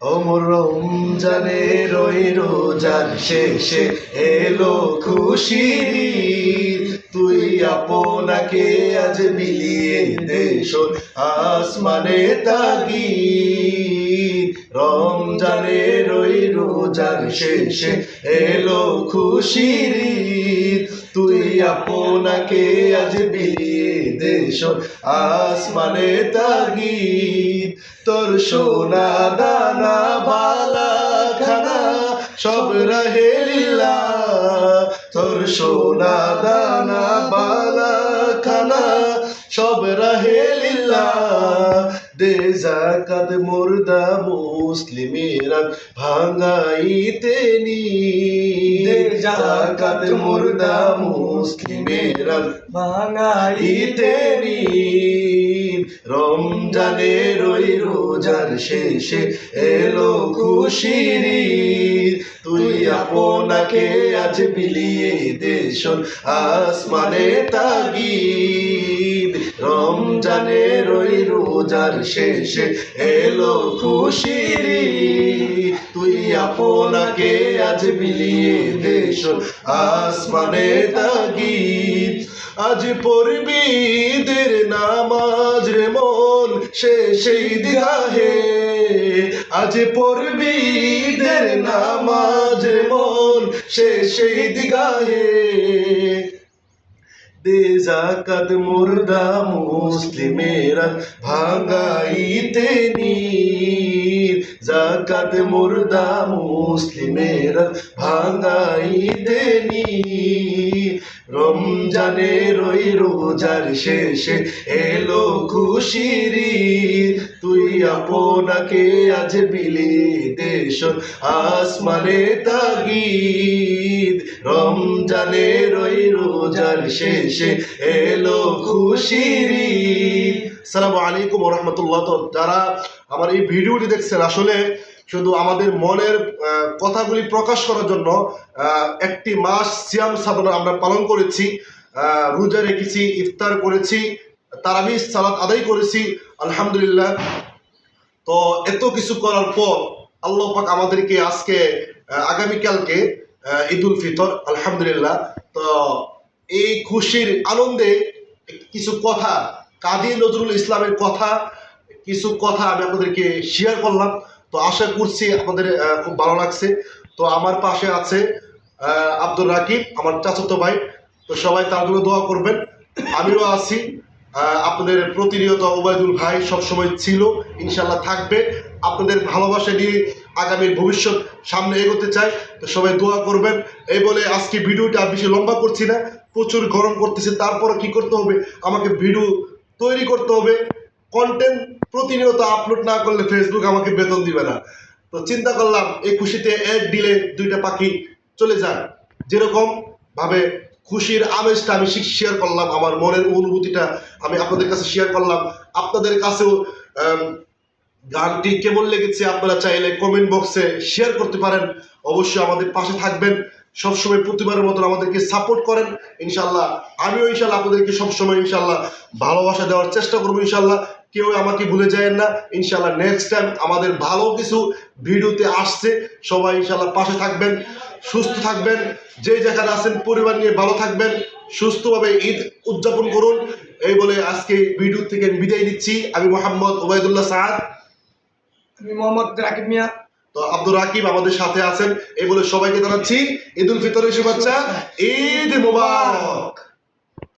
অমর রমজানে রই রোজার শেষে এলো খুশি। তুই আপনাকে আজ বিলিয়ে দেশ আসমানে তাগি রমজানে রই রোজার শেষে এলো খুশির। তুই আপনাকে আজ বিলিয়ে দেশ আসমানে তাগিদ। তোর সোনা দানা, বালা খানা, সব রহে লীলা। তোর সোনা দানা, বালা খানা, সব রহে লীলা। দে জাকাত মুর্দা মুসলিমেরা ভাঙাইতে নি। দে জাকাত মুর্দা মুসলিমেরা ভাঙাইতে নি। রমজানের ওই রোজার শেষে এলো খুশির। তুই আপনাকে আজ বিলিয়ে দেশ আসমানে তাগিদ। রমজানের ওই রোজার শেষে এলো খুশির তুই আপনাকে আজ বিলিয়ে দেশ আসমানে তাগিদ। আজ পড়বি ঈদের নামাজ রে মন সে সেই দিগাহে আজ পড়বি ঈদের নামাজ রে মন সে সেই দিগাহে। দে জাকাত মুর্দা মুসলিমেরা ভাঙাইতে নীর। জাকাত মুর্দা মুসলিমেরা ভাঙাইতে নীর। রমজানের ওই রোজার শেষে এলো খুশির তুই আপনাকে আজ বিলি দেশ আসমানে তাগিদ রমজানের ওই রোজার শেষে এলো খুশির। সালামু আলাইকুম রহমতুল্লাহ। তো যারা আমার এই ভিডিওটি দেখছেন, আসলে শুধু আমাদের মনের কথাগুলি প্রকাশ করার জন্য একটি মাস সিয়াম সাধনা আমরা পালন করেছি রোজা রেখেছি, ইফতার করেছি, তারাবি, সালাত আদায় করেছি, আলহামদুলিল্লাহ। তো এত কিছু করার পর আল্লাহ পাক আমাদেরকে আজকে আগামীকালকে ঈদুল ফিতর, আলহামদুলিল্লাহ। তো এই খুশির আনন্দে কিছু কথা কাদি নজরুল ইসলামের কথা, কিছু কথা আমি আপনাদেরকে শেয়ার করলাম। তো আশা করছি আপনাদের খুব ভালো লাগছে। তো আমার পাশে আছে আব্দুল রাকিব, আমার চাচাতো ভাই। তো সবাই তার জন্য দোয়া করবেন। আমিও আছি। আপনাদের প্রতিনিয়ত ওবায়দুল ভাই সবসময় ছিল ইনশাল্লাহ থাকবে। আপনাদের ভালোবাসা নিয়ে আগামীর ভবিষ্যৎ সামনে এগোতে চাই। তো সবাই দোয়া করবেন। এই বলে আজকে ভিডিওটা বেশি লম্বা করছি না। প্রচুর গরম করতেছে তারপরে কি করতে হবে? আমাকে ভিডিও তৈরি করতে হবে। কন্টেন্ট প্রতিনিয়ত আপলোড না করলে ফেসবুক আমাকে বেতন দিবে না। তো চিন্তা করলাম, এই খুশিতে এক দিলে দুইটা পাখি চলে যায় যেরকম ভাবে খুশির আমেজটা আমি শেয়ার করলাম, আমার মনের অনুভূতিটা আমি আপনাদের কাছে শেয়ার করলাম। আপনাদের কাছেও গানটি কেমন লেগেছে আপনারা চাইলে কমেন্ট বক্সে শেয়ার করতে পারেন। অবশ্যই আমাদের পাশে থাকবেন। সবসময় প্রতিবারের মতন আমাদেরকে সাপোর্ট করেন ইনশাল্লাহ আমিও ইনশাল্লাহ আপনাদেরকে সবসময় ইনশাল্লাহ ভালোবাসা দেওয়ার চেষ্টা করব ইনশাল্লাহ কেউ আমাকে ভুলে যায় না ইনশাল্লাহ নেক্সট টাইম আমাদের ভালো কিছু ভিডিওতে আসছে, সবাই ইনশাল্লাহ পাশে থাকবেন, সুস্থ থাকবেন, যে যেখানে আছেন পরিবার নিয়ে ভালো থাকবেন, সুস্থভাবে ঈদ উদযাপন করুন। এই বলে আজকে ভিডিও থেকে বিদায় দিচ্ছি আমি মোহাম্মদ ওবায়দুল্লাহ সাদ। আমি মোহাম্মদ রাকিব মিয়া। তো আব্দুর রাকিব আমাদের সাথে আছেন। এই বলে সবাইকে জানাচ্ছি ঈদ উল ফিতরের শুভেচ্ছা, ঈদ মোবারক।